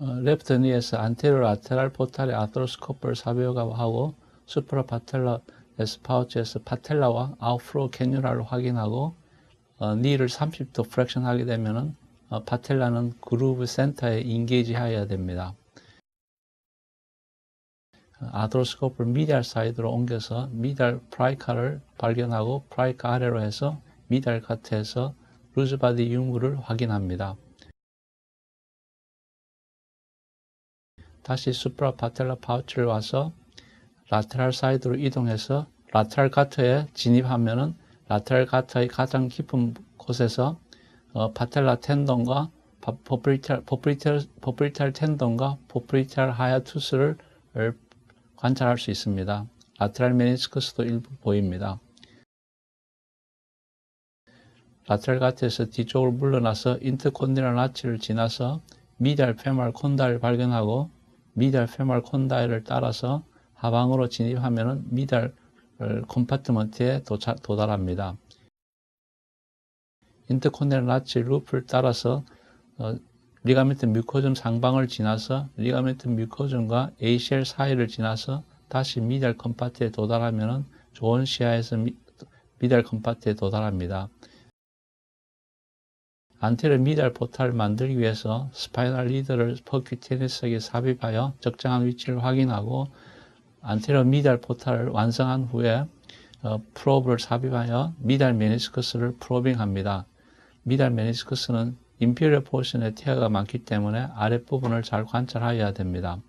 어, 레프트 니에서 안테리어 라테랄 포탈의 아트로스코프를 삽입하고 수프라 파텔라 에스 파우치에서 파텔라와 아웃프로 캐뉴라를 확인하고 어, 니를 30도 프렉션 하게 되면은 어, 파텔라는 그루브 센터에 인게이지 해야 됩니다. 아드로스코프를 미디알 사이드로 옮겨서 미디알 프라이카를 발견하고 프라이카 아래로 해서 미디알 카트에서 루즈바디 유무를 확인합니다. 다시 수프라 파텔라 파우치를 와서 라테랄 사이드로 이동해서 라테랄 카트에 진입하면은 라테랄 카트의 가장 깊은 곳에서 어, 파텔라 텐던과 포프리탈, 포프리탈, 포프리탈 하야투스를 관찰할 수 있습니다. 라테랄 메니스커스도 일부 보입니다. 라테랄 카트에서 뒤쪽으로 물러나서 인터콘디널 나치를 지나서 미달 페말 콘다를 발견하고 미달 페말 콘다일을 따라서 하방으로 진입하면 미달 컴파트먼트에 도달합니다. 인터코넬 나치 루프를 따라서 어, 리가멘트 뮤코즘 상방을 지나서 리가멘트 뮤코즘과 ACL 사이를 지나서 다시 미달 컴파트에 도달하면 좋은 시야에서 미, 미달 컴파트에 도달합니다. 안테르 미달 포탈을 만들기 위해서 스파이널 리더를 퍼큐테니스에게 삽입하여 적정한 위치를 확인하고 안테르 미달 포탈을 완성한 후에 어, 프로브를 삽입하여 미달 메니스커스를 프로빙합니다. 미달 메니스커스는 인피리어 포션에 태아가 많기 때문에 아랫부분을 잘 관찰하여야 됩니다.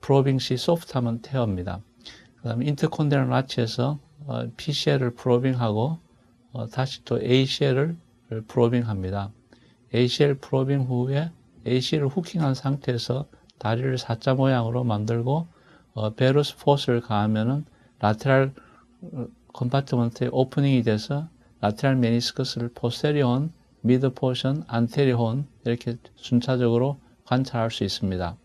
프로빙 시 소프트하면 태어입니다. 그 다음에 인터콘데널 라치에서 어, PCL을 프로빙하고 어, 다시 또 ACL을 프로빙합니다. ACL 프로빙 후에 AC를 후킹한 상태에서 다리를 사자 모양으로 만들고 어, 베루스 포스를 가하면은 라테랄 컴파트먼트에 오프닝이 돼서 라테랄 메니스커스를 포스테리온, 미드 포션, 안테리혼 이렇게 순차적으로 관찰할 수 있습니다.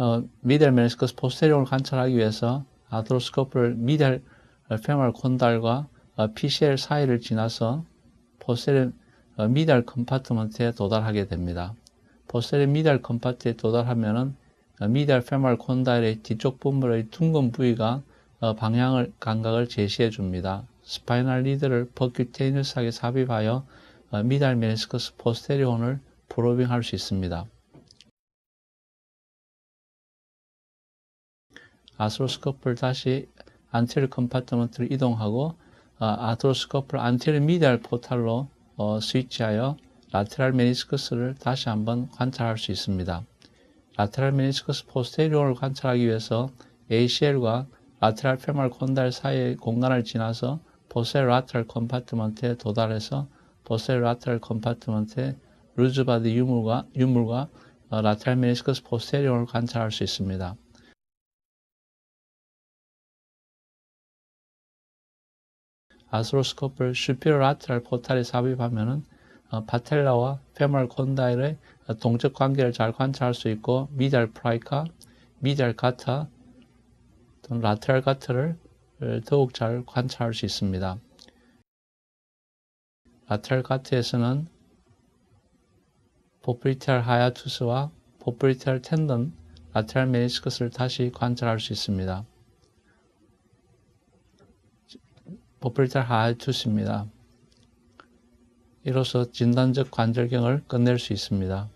어, 미델 메니스커스 포스테리온을 관찰하기 위해서 아드로스코프를 미델 페멀 콘달과 어, PCL 사이를 지나서 포스테리 어, 미달 컴파트먼트에 도달하게 됩니다. 포스테리 미달 컴파트에 도달하면은 어, 미달 페멀 콘달의 뒤쪽 부분의 둥근 부위가 방향을 감각을 제시해 줍니다. 스파이널 리드를 버큐테이너스하게 삽입하여 미달 메니스커스 포스테리온을 프로빙할 수 있습니다. 아스로스코프를 다시 안테리 컴파트먼트를 이동하고 어, 아트로스코프를 안테리 미디알 포탈로 어, 스위치하여 라테랄 메니스커스를 다시 한번 관찰할 수 있습니다. 라테랄 메니스커스 포스테리오를 관찰하기 위해서 ACL과 라테랄 페말 콘달 사이의 공간을 지나서 포셀 라테랄 컴파트먼트에 도달해서 포셀 라테랄 컴파트먼트의 루즈바디 유물과, 유물과 어, 라테랄 메니스커스 포스테리오를 관찰할 수 있습니다. 아스로스코프를 슈피러 라테랄 포탈에 삽입하면 은 어, 파텔라와 페멀 콘다일의 동적 관계를 잘 관찰할 수 있고 미달 프라이카, 미달 가타, 또는 라테랄 가트를 더욱 잘 관찰할 수 있습니다. 라테랄 가트에서는 포프리탈 하야투스와 포프리탈 텐던, 라테랄 메니스커스를 다시 관찰할 수 있습니다. 포플리탈 하이투스입니다. 이로써 진단적 관절경을 끝낼 수 있습니다.